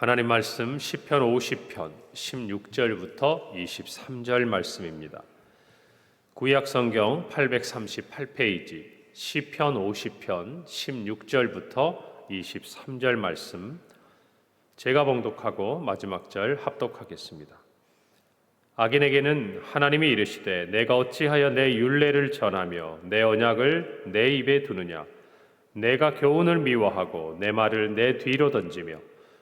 하나님 말씀 시편 50편 16절부터 23절 말씀입니다. 구약 성경 838페이지 시편 50편 16절부터 23절 말씀 제가 봉독하고 마지막 절 합독하겠습니다. 악인에게는 하나님이 이르시되 내가 어찌하여 내 율례를 전하며 내 언약을 내 입에 두느냐 내가 교훈을 미워하고 내 말을 내 뒤로 던지며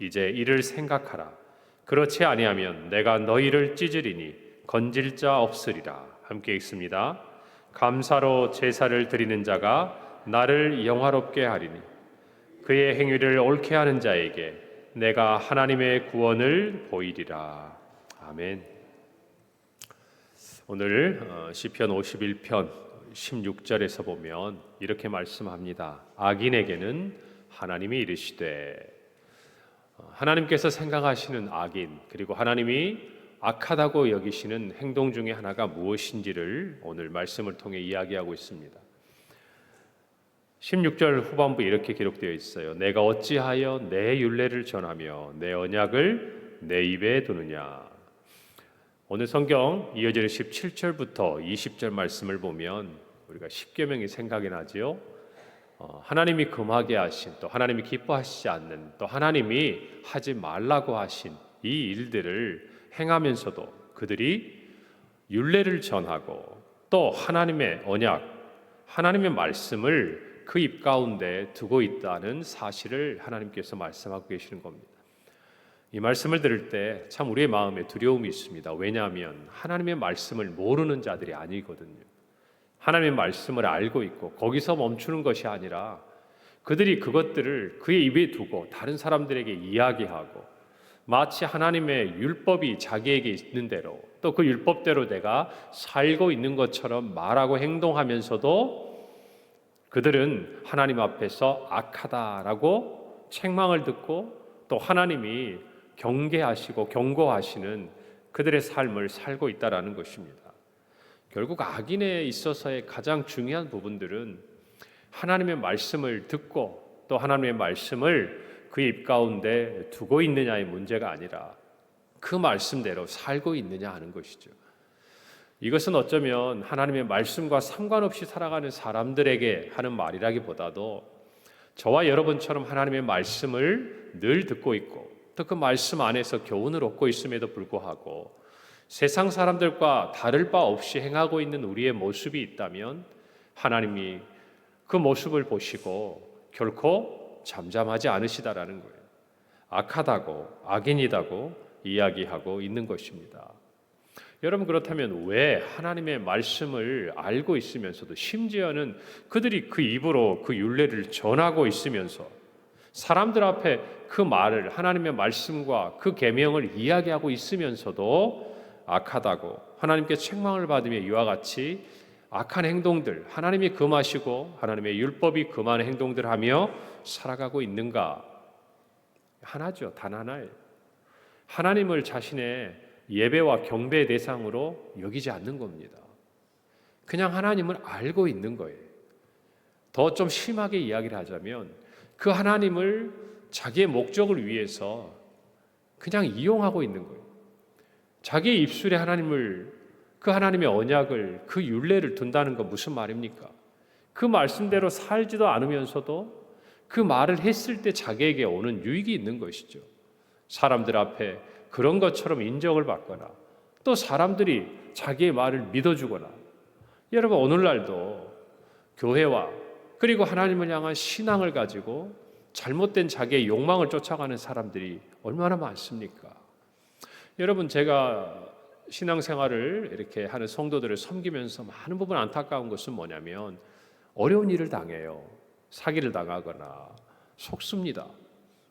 이제 이를 생각하라. 그렇지 아니하면 내가 너희를 찢으리니 건질 자 없으리라. 함께 읽습니다. 감사로 제사를 드리는 자가 나를 영화롭게 하리니 그의 행위를 옳게 하는 자에게 내가 하나님의 구원을 보이리라. 아멘. 오늘 어, 시편 51편 16절에서 보면 이렇게 말씀합니다. 악인에게는 하나님이 이르시되 어, 하나님께서 생각하시는 악인 그리고 하나님이 악하다고 여기시는 행동 중에 하나가 무엇인지를 오늘 말씀을 통해 이야기하고 있습니다. 16절 후반부 이렇게 기록되어 있어요. 내가 어찌하여 내 율례를 전하며 내 언약을 내 입에 두느냐. 오늘 성경 이어지는 17절부터 20절 말씀을 보면 우리가 십계명이 생각이 나지요. 어, 하나님이 금하게 하신 또 하나님이 기뻐하시지 않는 또 하나님이 하지 말라고 하신 이 일들을 행하면서도 그들이 율례를 전하고 또 하나님의 언약, 하나님의 말씀을 그 입 가운데 두고 있다는 사실을 하나님께서 말씀하고 계시는 겁니다. 이 말씀을 들을 때 참 우리의 마음에 두려움이 있습니다. 왜냐하면 하나님의 말씀을 모르는 자들이 아니거든요. 하나님의 말씀을 알고 있고 거기서 멈추는 것이 아니라 그들이 그것들을 그의 입에 두고 다른 사람들에게 이야기하고 마치 하나님의 율법이 자기에게 있는 대로 또 그 율법대로 내가 살고 있는 것처럼 말하고 행동하면서도 그들은 하나님 앞에서 악하다라고 책망을 듣고 또 하나님이 경계하시고 경고하시는 그들의 삶을 살고 있다라는 것입니다. 결국 악인에 있어서의 가장 중요한 부분들은 하나님의 말씀을 듣고 또 하나님의 말씀을 그 입 가운데 두고 있느냐의 문제가 아니라 그 말씀대로 살고 있느냐 하는 것이죠. 이것은 어쩌면 하나님의 말씀과 상관없이 살아가는 사람들에게 하는 말이라기보다도 저와 여러분처럼 하나님의 말씀을 늘 듣고 있고 또 그 말씀 안에서 교훈을 얻고 있음에도 불구하고 세상 사람들과 다를 바 없이 행하고 있는 우리의 모습이 있다면 하나님이 그 모습을 보시고 결코 잠잠하지 않으시다라는 거예요. 악하다고 악인이다고 이야기하고 있는 것입니다. 여러분 그렇다면 왜 하나님의 말씀을 알고 있으면서도 심지어는 그들이 그 입으로 그 윤례를 전하고 있으면서 사람들 앞에 그 말을 하나님의 말씀과 그 계명을 이야기하고 있으면서도 악하다고 하나님께 책망을 받으며 이와 같이 악한 행동들 하나님이 금하시고 하나님의 율법이 금하는 행동들 하며 살아가고 있는가 하나죠 단 하나예요 하나님을 자신의 예배와 경배의 대상으로 여기지 않는 겁니다. 그냥 하나님을 알고 있는 거예요. 더 좀 심하게 이야기를 하자면 그 하나님을 자기의 목적을 위해서 그냥 이용하고 있는 거예요. 자기의 입술에 하나님을 그 하나님의 언약을 그 윤례를 둔다는 건 무슨 말입니까? 그 말씀대로 살지도 않으면서도 그 말을 했을 때 자기에게 오는 유익이 있는 것이죠. 사람들 앞에 그런 것처럼 인정을 받거나 또 사람들이 자기의 말을 믿어주거나 여러분 오늘날도 교회와 그리고 하나님을 향한 신앙을 가지고 잘못된 자기의 욕망을 쫓아가는 사람들이 얼마나 많습니까? 여러분 제가 신앙생활을 이렇게 하는 성도들을 섬기면서 많은 부분 안타까운 것은 뭐냐면 어려운 일을 당해요. 사기를 당하거나 속습니다.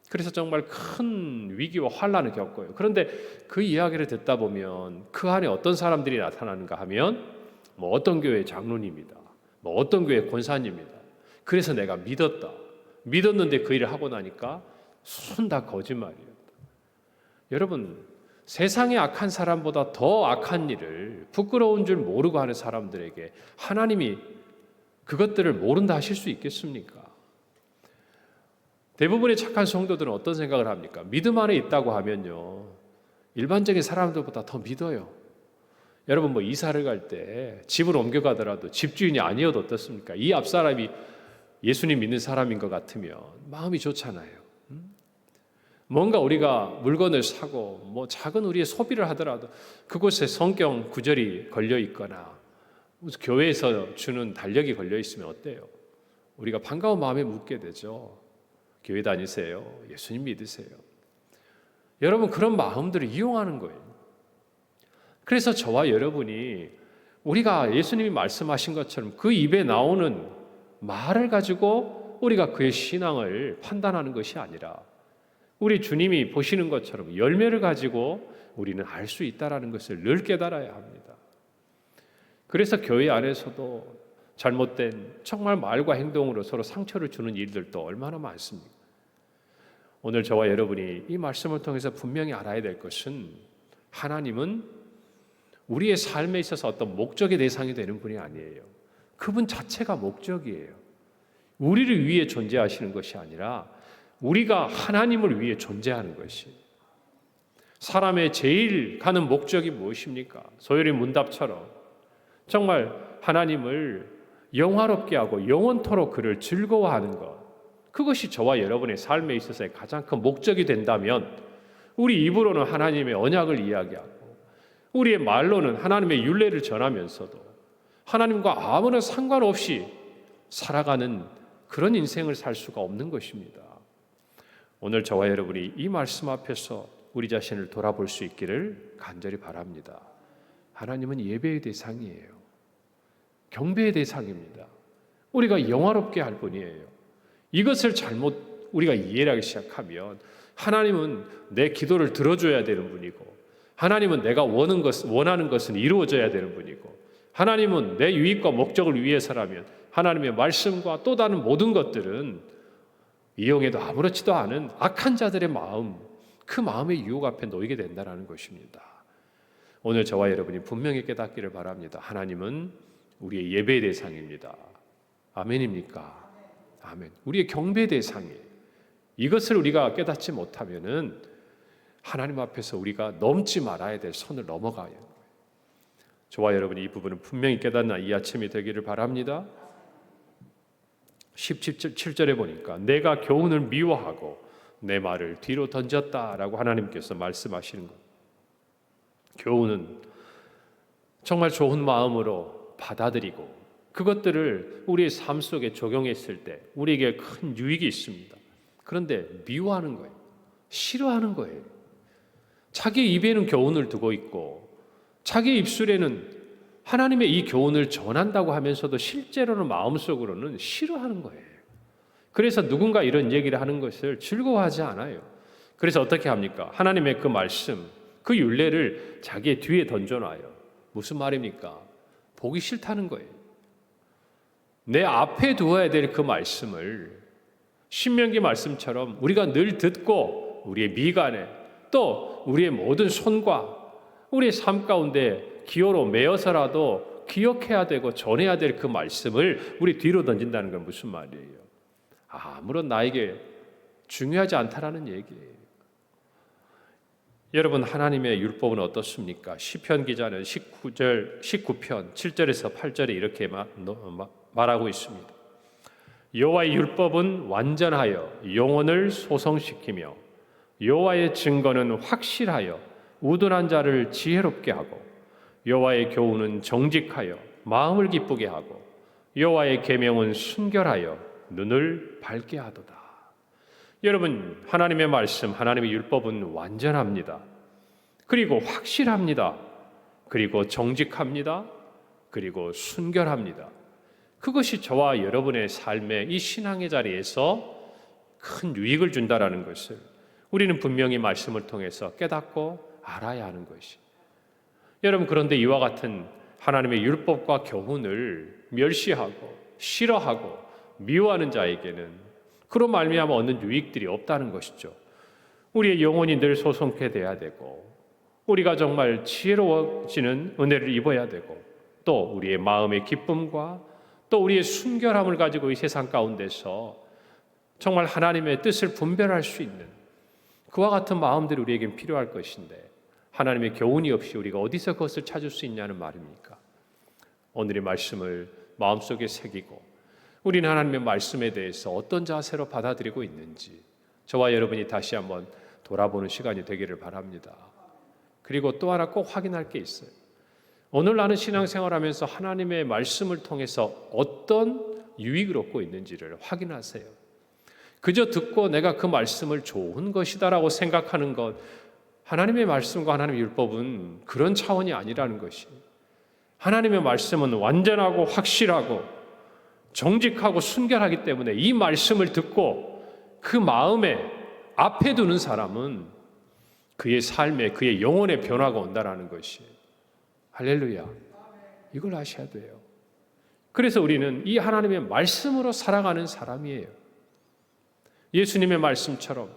그래서 정말 큰 위기와 환란을 겪어요. 그런데 그 이야기를 듣다 보면 그 안에 어떤 사람들이 나타나는가 하면 뭐 어떤 교회 장로님이다. 뭐 어떤 교회 권사님이다. 그래서 내가 믿었다. 믿었는데 그 일을 하고 나니까 순 다 거짓말이에요. 여러분 세상에 악한 사람보다 더 악한 일을 부끄러운 줄 모르고 하는 사람들에게 하나님이 그것들을 모른다 하실 수 있겠습니까? 대부분의 착한 성도들은 어떤 생각을 합니까? 믿음 안에 있다고 하면요. 일반적인 사람들보다 더 믿어요. 여러분 뭐 이사를 갈 때 집을 옮겨가더라도 집주인이 아니어도 어떻습니까? 이 앞 사람이 예수님 믿는 사람인 것 같으면 마음이 좋잖아요. 음? 뭔가 우리가 물건을 사고 뭐 작은 우리의 소비를 하더라도 그곳에 성경 구절이 걸려 있거나 교회에서 주는 달력이 걸려 있으면 어때요? 우리가 반가운 마음에 묻게 되죠. 교회 다니세요. 예수님 믿으세요. 여러분 그런 마음들을 이용하는 거예요. 그래서 저와 여러분이 우리가 예수님이 말씀하신 것처럼 그 입에 나오는 말을 가지고 우리가 그의 신앙을 판단하는 것이 아니라 우리 주님이 보시는 것처럼 열매를 가지고 우리는 알 수 있다라는 것을 늘 깨달아야 합니다. 그래서 교회 안에서도 잘못된 정말 말과 행동으로 서로 상처를 주는 일들도 얼마나 많습니까? 오늘 저와 여러분이 이 말씀을 통해서 분명히 알아야 될 것은 하나님은 우리의 삶에 있어서 어떤 목적의 대상이 되는 분이 아니에요. 그분 자체가 목적이에요. 우리를 위해 존재하시는 것이 아니라 우리가 하나님을 위해 존재하는 것이. 사람의 제일 가는 목적이 무엇입니까? 소열의 문답처럼 정말 하나님을 영화롭게 하고 영원토록 그를 즐거워하는 것. 그것이 저와 여러분의 삶에 있어서의 가장 큰 목적이 된다면 우리 입으로는 하나님의 언약을 이야기하고 우리의 말로는 하나님의 윤례를 전하면서도 하나님과 아무런 상관없이 살아가는 그런 인생을 살 수가 없는 것입니다. 오늘 저와 여러분이 이 말씀 앞에서 우리 자신을 돌아볼 수 있기를 간절히 바랍니다. 하나님은 예배의 대상이에요. 경배의 대상입니다. 우리가 영화롭게 할 뿐이에요. 이것을 잘못 우리가 이해를 하기 시작하면 하나님은 내 기도를 들어줘야 되는 분이고 하나님은 내가 원하는, 것, 원하는 것은 이루어져야 되는 분이고 하나님은 내 유익과 목적을 위해서라면 하나님의 말씀과 또 다른 모든 것들은 이용해도 아무렇지도 않은 악한 자들의 마음, 그 마음의 유혹 앞에 놓이게 된다는 것입니다. 오늘 저와 여러분이 분명히 깨닫기를 바랍니다. 하나님은 우리의 예배 대상입니다. 아멘입니까? 아멘. 우리의 경배 대상이에요. 이것을 우리가 깨닫지 못하면은 하나님 앞에서 우리가 넘지 말아야 될 선을 넘어가요. 저와 여러분이 이 부분을 분명히 깨닫는 이 아침이 되기를 바랍니다. 17절에 보니까 내가 교훈을 미워하고 내 말을 뒤로 던졌다라고 하나님께서 말씀하시는 것. 교훈은 정말 좋은 마음으로 받아들이고 그것들을 우리의 삶 속에 적용했을 때 우리에게 큰 유익이 있습니다. 그런데 미워하는 거예요. 싫어하는 거예요. 자기 입에는 교훈을 두고 있고 자기 입술에는 하나님의 이 교훈을 전한다고 하면서도 실제로는 마음속으로는 싫어하는 거예요. 그래서 누군가 이런 얘기를 하는 것을 즐거워하지 않아요. 그래서 어떻게 합니까? 하나님의 그 말씀, 그 윤례를 자기의 뒤에 던져놔요. 무슨 말입니까? 보기 싫다는 거예요. 내 앞에 두어야 될 그 말씀을 신명기 말씀처럼 우리가 늘 듣고 우리의 미간에 또 우리의 모든 손과 우리의 삶 가운데 기호로 매어서라도 기억해야 되고 전해야 될 그 말씀을 우리 뒤로 던진다는 건 무슨 말이에요? 아무런 나에게 중요하지 않다라는 얘기예요. 여러분 하나님의 율법은 어떻습니까? 시편 기자는 19절 19편 7절에서 8절에 이렇게 말하고 있습니다. 여호와의 율법은 완전하여 영혼을 소성시키며 여호와의 증거는 확실하여 우둔한 자를 지혜롭게 하고 여호와의 교훈은 정직하여 마음을 기쁘게 하고 여호와의 계명은 순결하여 눈을 밝게 하도다. 여러분 하나님의 말씀 하나님의 율법은 완전합니다. 그리고 확실합니다. 그리고 정직합니다. 그리고 순결합니다. 그것이 저와 여러분의 삶의 이 신앙의 자리에서 큰 유익을 준다라는 것을 우리는 분명히 말씀을 통해서 깨닫고 알아야 하는 것이. 여러분 그런데 이와 같은 하나님의 율법과 교훈을 멸시하고 싫어하고 미워하는 자에게는 그로 말미암아 얻는 유익들이 없다는 것이죠. 우리의 영혼이 늘 소송케 돼야 되고 우리가 정말 지혜로워지는 은혜를 입어야 되고 또 우리의 마음의 기쁨과 또 우리의 순결함을 가지고 이 세상 가운데서 정말 하나님의 뜻을 분별할 수 있는 그와 같은 마음들이 우리에겐 필요할 것인데 하나님의 교훈이 없이 우리가 어디서 그것을 찾을 수 있냐는 말입니까? 오늘의 말씀을 마음속에 새기고 우리는 하나님의 말씀에 대해서 어떤 자세로 받아들이고 있는지 저와 여러분이 다시 한번 돌아보는 시간이 되기를 바랍니다. 그리고 또 하나 꼭 확인할 게 있어요. 오늘 나는 신앙생활하면서 하나님의 말씀을 통해서 어떤 유익을 얻고 있는지를 확인하세요. 그저 듣고 내가 그 말씀을 좋은 것이다라고 생각하는 것, 하나님의 말씀과 하나님의 율법은 그런 차원이 아니라는 것이. 하나님의 말씀은 완전하고 확실하고 정직하고 순결하기 때문에 이 말씀을 듣고 그 마음에 앞에 두는 사람은 그의 삶에 그의 영혼의 변화가 온다라는 것이 할렐루야. 이걸 아셔야 돼요. 그래서 우리는 이 하나님의 말씀으로 살아가는 사람이에요. 예수님의 말씀처럼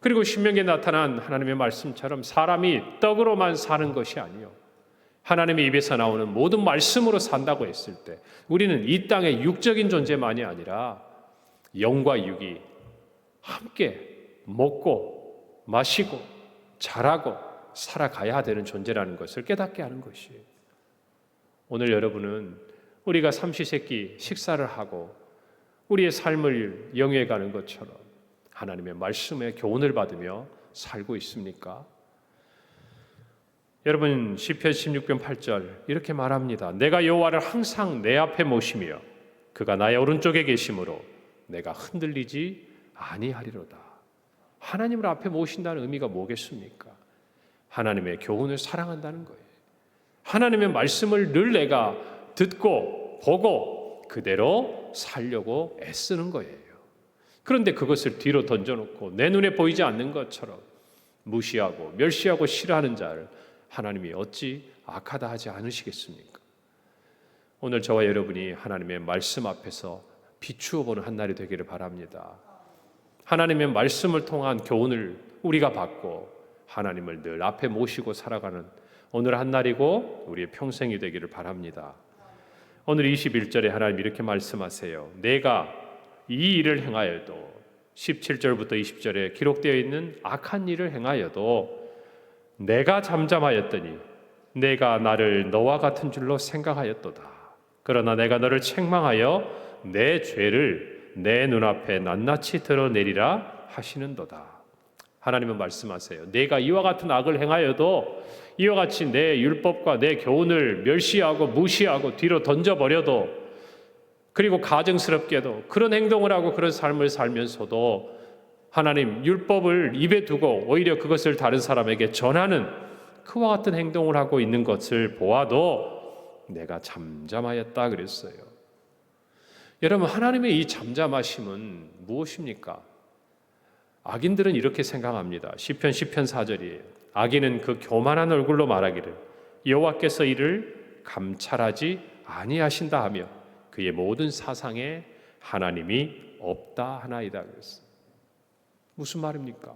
그리고 신명기에 나타난 하나님의 말씀처럼 사람이 떡으로만 사는 것이 아니요. 하나님의 입에서 나오는 모든 말씀으로 산다고 했을 때 우리는 이 땅의 육적인 존재만이 아니라 영과 육이 함께 먹고 마시고 자라고 살아가야 되는 존재라는 것을 깨닫게 하는 것이에요. 오늘 여러분은 우리가 삼시세끼 식사를 하고 우리의 삶을 영위해 가는 것처럼 하나님의 말씀의 교훈을 받으며 살고 있습니까? 여러분 시편 16편 8절 이렇게 말합니다. 내가 여호와를 항상 내 앞에 모시며 그가 나의 오른쪽에 계심으로 내가 흔들리지 아니하리로다. 하나님을 앞에 모신다는 의미가 뭐겠습니까? 하나님의 교훈을 사랑한다는 거예요. 하나님의 말씀을 늘 내가 듣고 보고 그대로 살려고 애쓰는 거예요. 그런데 그것을 뒤로 던져놓고 내 눈에 보이지 않는 것처럼 무시하고 멸시하고 싫어하는 자를 하나님이 어찌 악하다 하지 않으시겠습니까? 오늘 저와 여러분이 하나님의 말씀 앞에서 비추어 보는 한 날이 되기를 바랍니다. 하나님의 말씀을 통한 교훈을 우리가 받고 하나님을 늘 앞에 모시고 살아가는 오늘 한 날이고 우리의 평생이 되기를 바랍니다. 오늘 21절에 하나님 이렇게 말씀하세요. 내가 이 일을 행하여도 17절부터 20절에 기록되어 있는 악한 일을 행하여도 내가 잠잠하였더니 내가 나를 너와 같은 줄로 생각하였도다. 그러나 내가 너를 책망하여 내 죄를 내 눈앞에 낱낱이 드러내리라 하시는도다. 하나님은 말씀하세요. 내가 이와 같은 악을 행하여도 이와 같이 내 율법과 내 교훈을 멸시하고 무시하고 뒤로 던져버려도 그리고 가증스럽게도 그런 행동을 하고 그런 삶을 살면서도 하나님 율법을 입에 두고 오히려 그것을 다른 사람에게 전하는 그와 같은 행동을 하고 있는 것을 보아도 내가 잠잠하였다 그랬어요. 여러분 하나님의 이 잠잠하심은 무엇입니까? 악인들은 이렇게 생각합니다. 시편 10편 4절이에요. 악인은 그 교만한 얼굴로 말하기를 여호와께서 이를 감찰하지 아니하신다 하며 그의 모든 사상에 하나님이 없다 하나이다 그랬어요. 무슨 말입니까?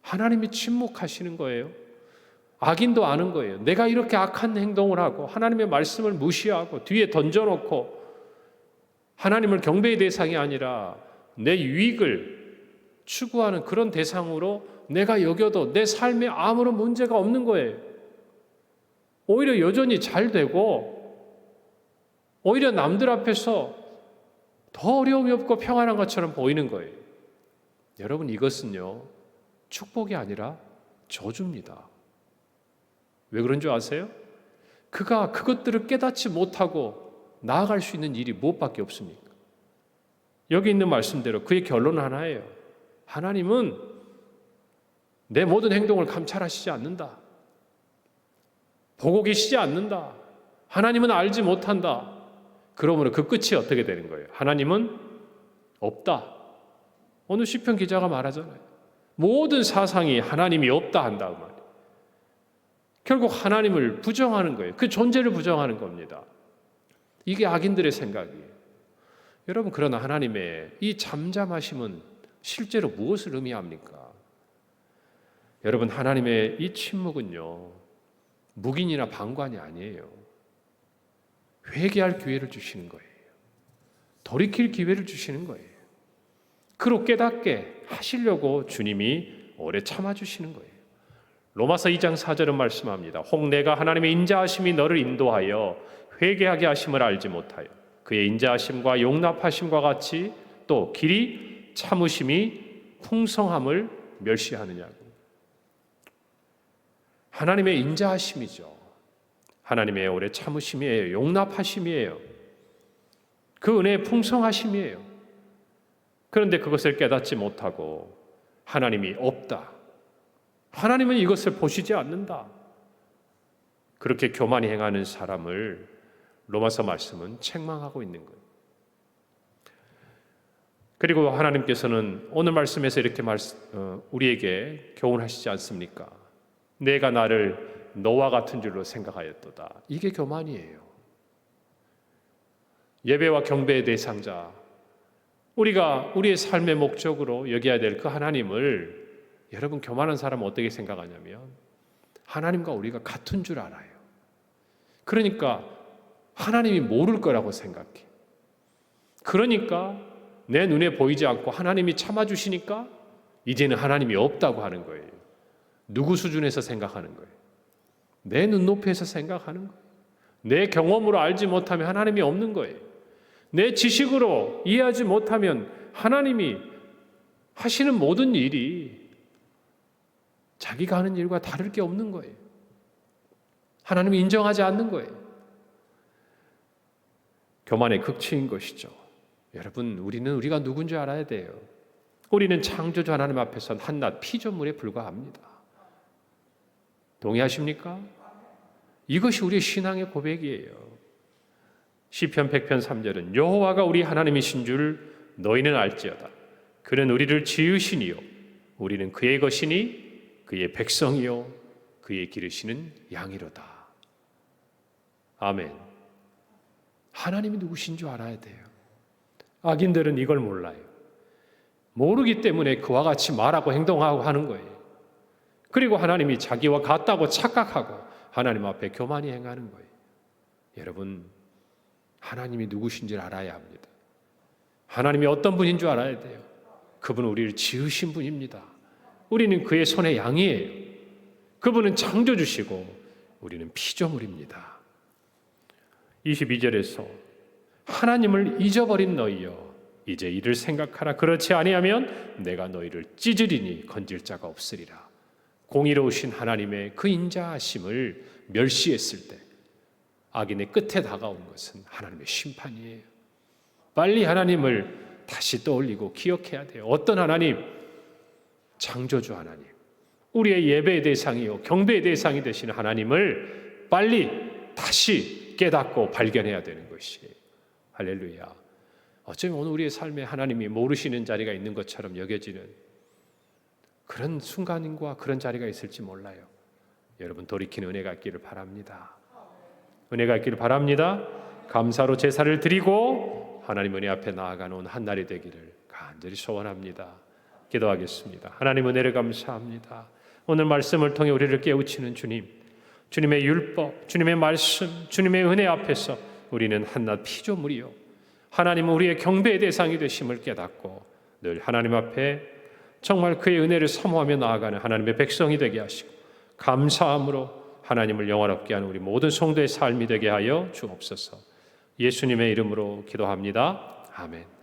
하나님이 침묵하시는 거예요. 악인도 아는 거예요. 내가 이렇게 악한 행동을 하고 하나님의 말씀을 무시하고 뒤에 던져놓고 하나님을 경배의 대상이 아니라 내 유익을 추구하는 그런 대상으로 내가 여겨도 내 삶에 아무런 문제가 없는 거예요. 오히려 여전히 잘 되고 오히려 남들 앞에서 더 어려움이 없고 평안한 것처럼 보이는 거예요. 여러분 이것은요 축복이 아니라 저주입니다. 왜 그런 줄 아세요? 그가 그것들을 깨닫지 못하고 나아갈 수 있는 일이 무엇밖에 없습니까? 여기 있는 말씀대로 그의 결론은 하나예요. 하나님은 내 모든 행동을 감찰하시지 않는다. 보고 계시지 않는다. 하나님은 알지 못한다. 그러므로 그 끝이 어떻게 되는 거예요? 하나님은 없다. 오늘 시편 기자가 말하잖아요. 모든 사상이 하나님이 없다 한다 그 말이에요. 결국 하나님을 부정하는 거예요. 그 존재를 부정하는 겁니다. 이게 악인들의 생각이에요. 여러분 그러나 하나님의 이 잠잠하심은 실제로 무엇을 의미합니까? 여러분 하나님의 이 침묵은요 묵인이나 방관이 아니에요. 회개할 기회를 주시는 거예요. 돌이킬 기회를 주시는 거예요. 그로 깨닫게 하시려고 주님이 오래 참아 주시는 거예요. 로마서 2장 4절은 말씀합니다. 혹 내가 하나님의 인자하심이 너를 인도하여 회개하게 하심을 알지 못하여 그의 인자하심과 용납하심과 같이 또 길이 참으심이 풍성함을 멸시하느냐고. 하나님의 인자하심이죠. 하나님의 오래 참으심이에요. 용납하심이에요. 그 은혜의 풍성하심이에요. 그런데 그것을 깨닫지 못하고 하나님이 없다. 하나님은 이것을 보시지 않는다. 그렇게 교만히 행하는 사람을 로마서 말씀은 책망하고 있는 거예요. 그리고 하나님께서는 오늘 말씀에서 이렇게 말씀, 어, 우리에게 교훈하시지 않습니까? 내가 나를 너와 같은 줄로 생각하였도다. 이게 교만이에요. 예배와 경배의 대상자, 우리가 우리의 삶의 목적으로 여겨야 될 그 하나님을 여러분 교만한 사람은 어떻게 생각하냐면 하나님과 우리가 같은 줄 알아요. 그러니까 하나님이 모를 거라고 생각해. 그러니까 내 눈에 보이지 않고 하나님이 참아주시니까 이제는 하나님이 없다고 하는 거예요. 누구 수준에서 생각하는 거예요? 내 눈높이에서 생각하는 거예요. 내 경험으로 알지 못하면 하나님이 없는 거예요. 내 지식으로 이해하지 못하면 하나님이 하시는 모든 일이 자기가 하는 일과 다를 게 없는 거예요. 하나님이 인정하지 않는 거예요. 교만의 극치인 것이죠. 여러분, 우리는 우리가 누군지 알아야 돼요. 우리는 창조주 하나님 앞에선 한낱 피조물에 불과합니다. 동의하십니까? 이것이 우리의 신앙의 고백이에요. 시편 100편 3절은 여호와가 우리 하나님이신 줄 너희는 알지어다. 그는 우리를 지으시니요 우리는 그의 것이니 그의 백성이요 그의 기르시는 양이로다. 아멘. 하나님이 누구신 줄 알아야 돼요. 악인들은 이걸 몰라요. 모르기 때문에 그와 같이 말하고 행동하고 하는 거예요. 그리고 하나님이 자기와 같다고 착각하고 하나님 앞에 교만히 행하는 거예요. 여러분, 하나님이 누구신지 알아야 합니다. 하나님이 어떤 분인 줄 알아야 돼요. 그분은 우리를 지으신 분입니다. 우리는 그의 손의 양이에요. 그분은 창조주시고 우리는 피조물입니다. 22절에서 하나님을 잊어버린 너희여 이제 이를 생각하라 그렇지 아니하면 내가 너희를 찢으리니 건질 자가 없으리라. 공의로우신 하나님의 그 인자하심을 멸시했을 때 악인의 끝에 다가온 것은 하나님의 심판이에요. 빨리 하나님을 다시 떠올리고 기억해야 돼요. 어떤 하나님? 창조주 하나님. 우리의 예배의 대상이요, 경배의 대상이 되시는 하나님을 빨리 다시 깨닫고 발견해야 되는 것이에요. 할렐루야. 어쩌면 오늘 우리의 삶에 하나님이 모르시는 자리가 있는 것처럼 여겨지는 그런 순간과 그런 자리가 있을지 몰라요. 여러분 돌이키는 은혜가 있기를 바랍니다. 은혜가 있기를 바랍니다. 감사로 제사를 드리고 하나님 은혜 앞에 나아가는 한 날이 되기를 간절히 소원합니다. 기도하겠습니다. 하나님 은혜를 감사합니다. 오늘 말씀을 통해 우리를 깨우치는 주님, 주님의 율법, 주님의 말씀, 주님의 은혜 앞에서 우리는 한낱 피조물이요. 하나님은 우리의 경배의 대상이 되심을 깨닫고 늘 하나님 앞에 정말 그의 은혜를 사모하며 나아가는 하나님의 백성이 되게 하시고 감사함으로 하나님을 영화롭게 하는 우리 모든 성도의 삶이 되게 하여 주옵소서. 예수님의 이름으로 기도합니다. 아멘.